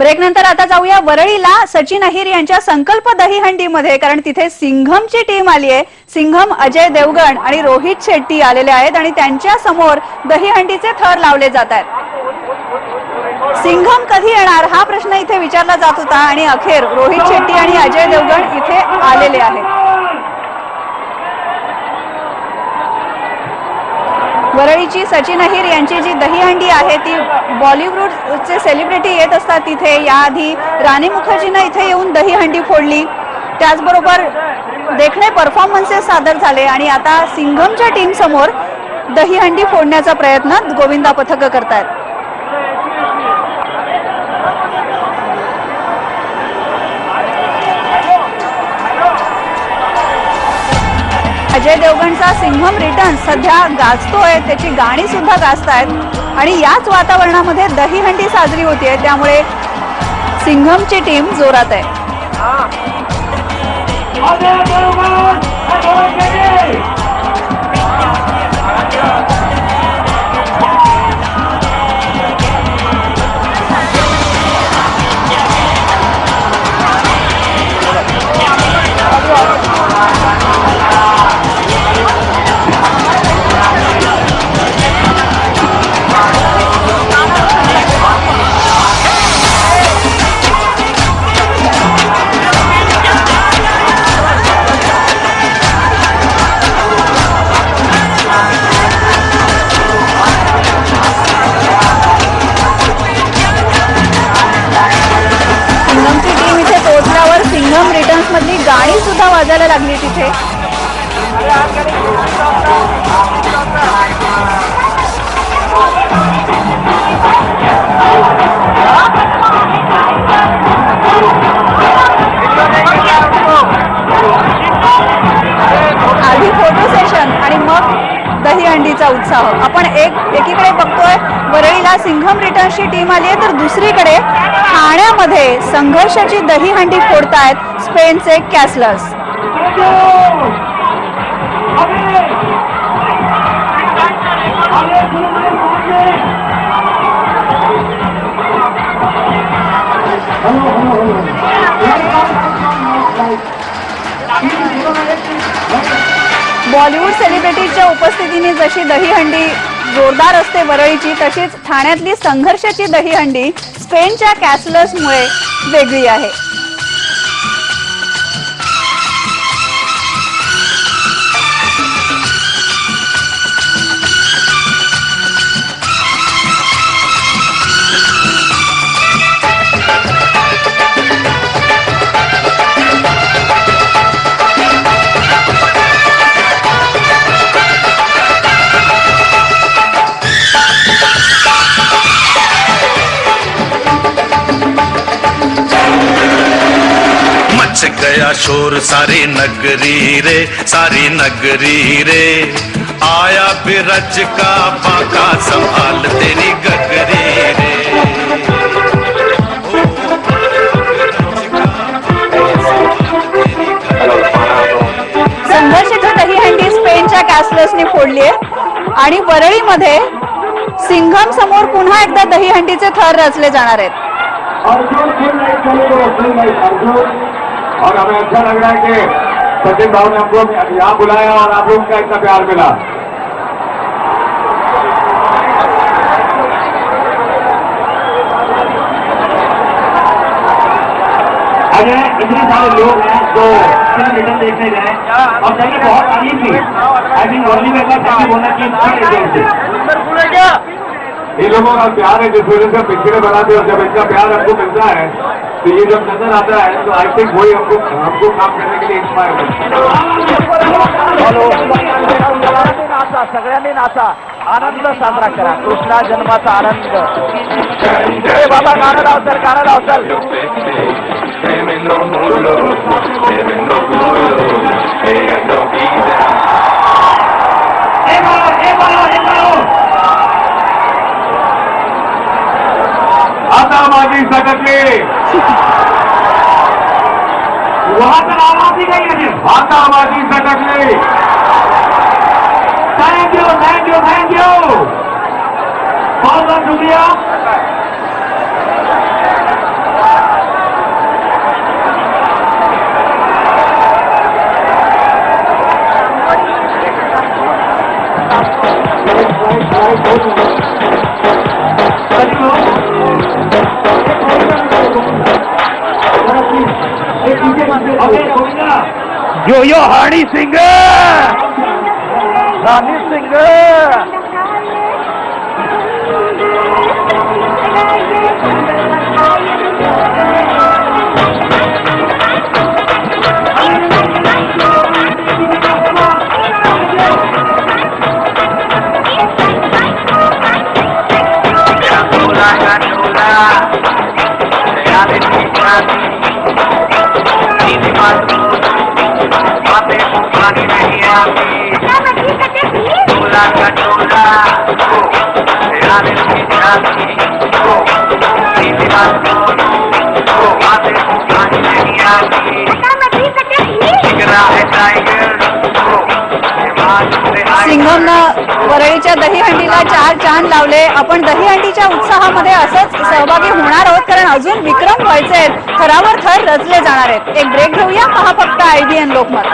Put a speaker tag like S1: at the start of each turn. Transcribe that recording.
S1: Break नंतर आता जाऊया वरळीला. सचिन अहिर यांच्या संकल्प दहीहंडीमध्ये कारण तिथे सिंघमची टीम आली आहे. सिंघम अजय देवगण आणि रोहित शेट्टी आलेले आहेत आणि त्यांच्यासमोर दहीहंडीचे थर लावले जात आहेत. सिंघम कधी येणार? हा प्रश्न इथे विचारला जात होता आणि अखेर रोहित शेट्टी आणि अजय देवगण इथे आलेले आहेत. वरळीची सचिन अहिर यांची जी दहीहंडी आहे ती बॉलिवूडचे सेलिब्रिटी येत असतात तिथे. याआधी राणी मुखर्जीनं इथे येऊन दहीहंडी फोडली. त्याचबरोबर देखणे परफॉर्मन्सेस सादर झाले आणि आता सिंघमच्या टीमसमोर दहीहंडी फोडण्याचा प्रयत्न गोविंदा पथक करतायत. अजय देवगणचा सिंघम रिटर्न सध्या गाजतोय. त्याची गाणी सुद्धा गाजतायत. आणि याच वातावरणामध्ये दहीहंडी साजरी होतीये. त्यामुळे सिंघमची टीम जोरात आहे. दहीहंडीचा उत्साह. आपण एक एकीकडे बघतोय वरळीला सिंघम रिटर्न्सची टीम आली आहे तर दुसरीकडे ठाण्यामध्ये संघर्षाची दहीहंडी फोडतायत स्पेनचे कॅसलर्स. बॉलिवूड सेलिब्रिटीजच्या उपस्थितीने जशी दहीहंडी जोरदार असते वरळीची तशीच ठाण्यातली संघर्षाची दहीहंडी स्पेनच्या कॅसलर्समुळे वेगळी आहे.
S2: मच गया शोर सारी नगरी रे सारी नगरी रे। आया बिरज का बाका संभाल तेरी गगरी रे।
S1: दहीहंडी स्पेनच्या कॅसलर्सने फोडली आहे. आणि वरळीमध्ये सिंघम समोर पुन्हा एकदा दहीहंडीचे थर रचले जाणार आहेत.
S3: और हमें अच्छा लग रहा है कि सचिन भाव ने हमको यहाँ बुलाया और आप लोग का इतना प्यार मिला। अगर इतने सारे लोग हैं जो फ़िल्म रिटर्न देखने गए और कहीं बहुत तारीफ़ थी आई थिंक वर्ली में का होना चाहिए इन लोगों का प्यार है, जिस वजह से पिक्चरें बनाते और जब इनका प्यार हमको मिलता है तो ये जब नजर आता है तो आई थिंक वही हमको हमको काम करने के लिए इंस्पायर
S4: नाचा सगळ्यांनी नाचा. आनंद साजरा करा. कृष्णा जन्माचा आनंद. बाबा गाणं लाव सर गाणं लाव सर
S3: आता माझी सकटली वहां तर आवाज ही नाही आहे आता माझी सकटली thank you thank you thank you बहुत बहुत शुक्रिया
S4: யோ யோ ஹனி சிங் ஹனி சிங்
S1: सिंघमनं वरळीच्या दहीहंडीला चार चांद लावले. आपण दहीहंडीच्या उत्साहामध्ये असंच सहभागी होणार आहोत कारण अजून विक्रम व्हायचे आहेत. थरावर थर रचले जाणार आहेत. एक ब्रेक घेऊया पहा फक्त आयबीएन लोकमत.